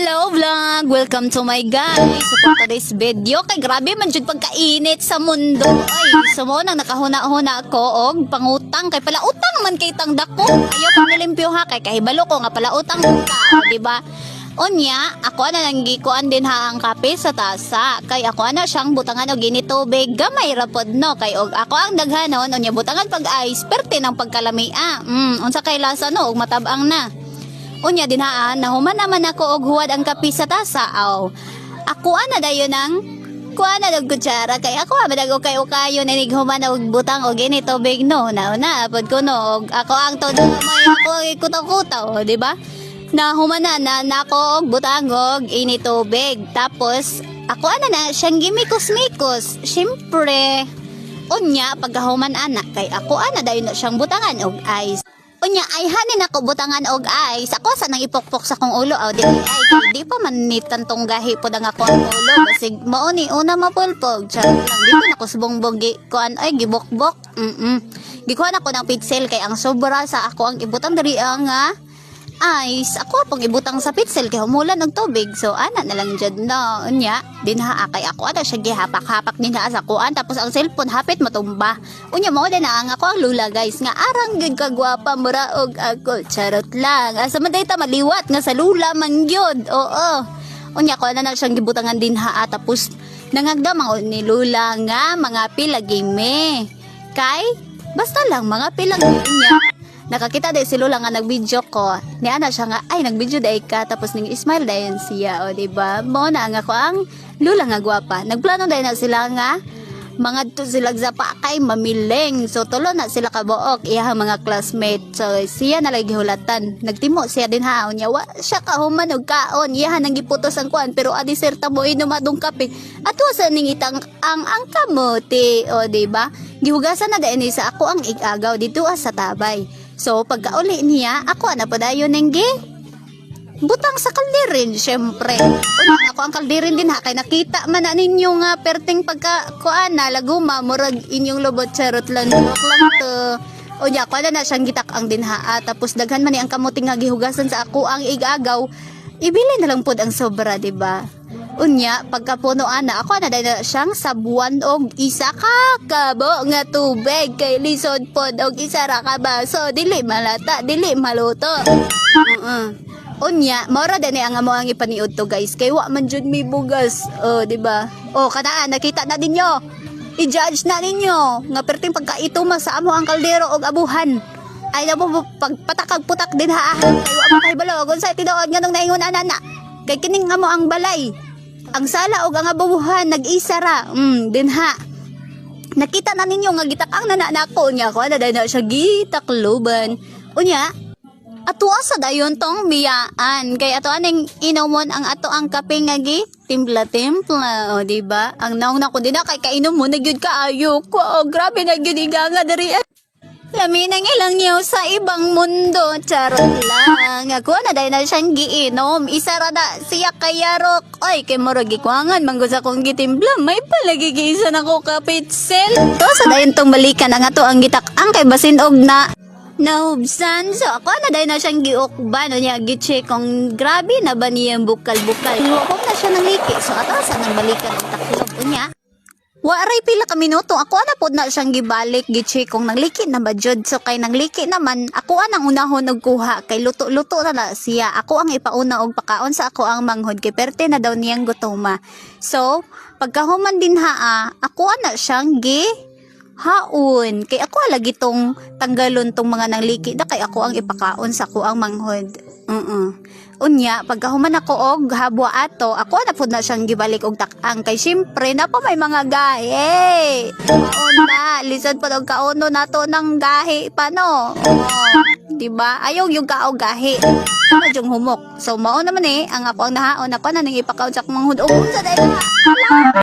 Hello vlog! Welcome to my guys! So for today's video, kay grabe man jud pagkainit sa mundo. Ay, so mo nang nakahuna-huna ako og pangutang kay pala utang man kay tang dako. Ayo pa nilimpyo ha kay kahibalo ko nga pala utang ka, di ba? Unya, ako na nang gikuan din ha ang kape sa tasa. Kay ako ana siyang butangan og gini tubig, gamay ra pod no kay og ako ang daghanon unya butangan pag ice perte ng pagkalamia. Mm, unsa kay lasa no og matabang na. Unya dinhaan, nahuman naman ako og huwad ang kapi sa tasa. Aw, ako ana dayon ang kuha na og kutsara kay ako madag og kay ukayo na nighuman og butang og ini tubig no. Nauna pod ko no og ako ang todo may ako ikutaw-kutaw, di ba? Na na nako og butang og ini tubig. Tapos ako ana na siyang gimikos-mikos. Siyempre, Unya, pagkahuman anak, kay ako ana dayon na siyang butangan og ice. Unya, ay hanin ako butangan og. Ako sa nang ipokpok sa kong ulo. Aw, di, ay, di pa man ni tantong gahi po ang ako ang ulo. Basig, mauni, una mapulpog. Charot lang, di ko na kusbong gi, kuan, ay, gibokbok. Mm-mm. Gikuhan ako ng pixel kay ang sobra sa ako ang ibutang dari ang nga ice. Ako pag ibutang sa pixel kay humulan og tubig. So ana na lang jud no. Unya, dinha kay ako ana siya gihapak-hapak dinha sa kuan tapos ang cellphone hapit matumba. Unya din na ang ako ang lula guys nga arang gid kagwapa mura og ako. Charot lang. Asa man dayta maliwat nga sa lula man gyud. Oo. Unya ko na na siyang gibutangan dinha at tapos nangagdamang ni lula nga mga pilagime. Kay basta lang mga pilagime niya nakakita din si Lola nga nag-video ko. Ni ana siya nga, ay, nag-video day ka. Tapos ning smile dayon siya, o, di ba? Mo na nga ko ang Lola nga gwapa. Nagplano dayon na sila nga, mga to sila sa pakay mamiling. So, tulo na sila kabuok, iya mga classmate. So, siya na lagi hulatan. Nagtimo siya din haon niya. Wa, siya kahuman og kaon. Iya nang giputos ang kuan. Pero adi sir tamo kape. At sa ning itang ang ang kamote. O, di ba? Gihugasan na ni sa ako ang igagaw dito sa tabay. So, pagkauli niya, ako na pa dayon ng gi. Butang sa kalderin, syempre. Una ako ang kalderin din ha, kay nakita man na ninyo nga perting pagka kuan na laguma, murag inyong lobot charot lang, lang to. O niya, kuan na siyang gitak ang dinha, tapos daghan man ni ang kamuting nga gihugasan sa ako ang igagaw, ibili na lang pod ang sobra, di ba? Unya, pagkapuno ana, ako na dahil na siyang sabuan og isa ka kabo nga tubig kay lisod pod og isa ra ka baso dili malata, dili maluto. Uh-uh. Unya, mora din ang amo ang ipaniud to guys. Kay wa man jud mi bugas. Oh, di ba? Oh, kanaan nakita na ninyo. I-judge na ninyo nga perting pagkaito mas sa amo ang kaldero og abuhan. Ay na mo pagpatakag putak din ha. Kay wa man kay balog unsa tinuod nga nung naingon anana. Kay kining amo ang balay. Ang sala og ang abubuhan nag-isa ra. Mm, din ha. Nakita na ninyo nga gitakang na nako niya ko na na siya gitakluban. Unya, ato sa dayon tong biyaan kay ato aning inomon ang ato ang kape nga gi timpla timpla o di ba ang naong nako din na kay kainom mo na gyud kaayo ko oh, grabe na gyud iganga diri Lami nang ilang niyo sa ibang mundo, charot lang. Ako na dahil na siyang giinom. Isa ra na siya kayarok. Ay, kay moro gikwangan, manggo sa kong gitimbla. May palagi giisa na ko kapitsel. To, sa dayon tong balikan ang ato ang gitak ang kay basin og na Naubsan. So, ako na dahil na siyang giukban. Ano niya, giche kung grabe na ba niyang bukal-bukal. Huwag na siya nang liki. So, atasan ang balikan ang taklob. Unya, Waray pila ka minuto. Ako ana pod na siyang gibalik giche kung nangliki na ba. So kay nangliki naman ako anang unahon og kuha kay luto-luto na na siya. Ako ang ipauna og pakaon sa ako ang manghod kay perte na daw niyang gutoma. So pagkahuman din haa, ako ana siyang gi haon. Kay ako lagi tong tanggalon tong mga nangliki na kay ako ang ipakaon sa ako ang manghod. Uh Unya, pagkahuman ako og habwa ato, ako na pud na siyang gibalik og takang kay syempre na pa may mga gahe. Kaon na, lisod pa og kauno nato ng gahe pa no. Oh, di ba? Ayaw yung kaog gahe. Ano yung humok. So mao naman eh, ang ako ang nahaon ako na sa akong manghud. Oh, sa dai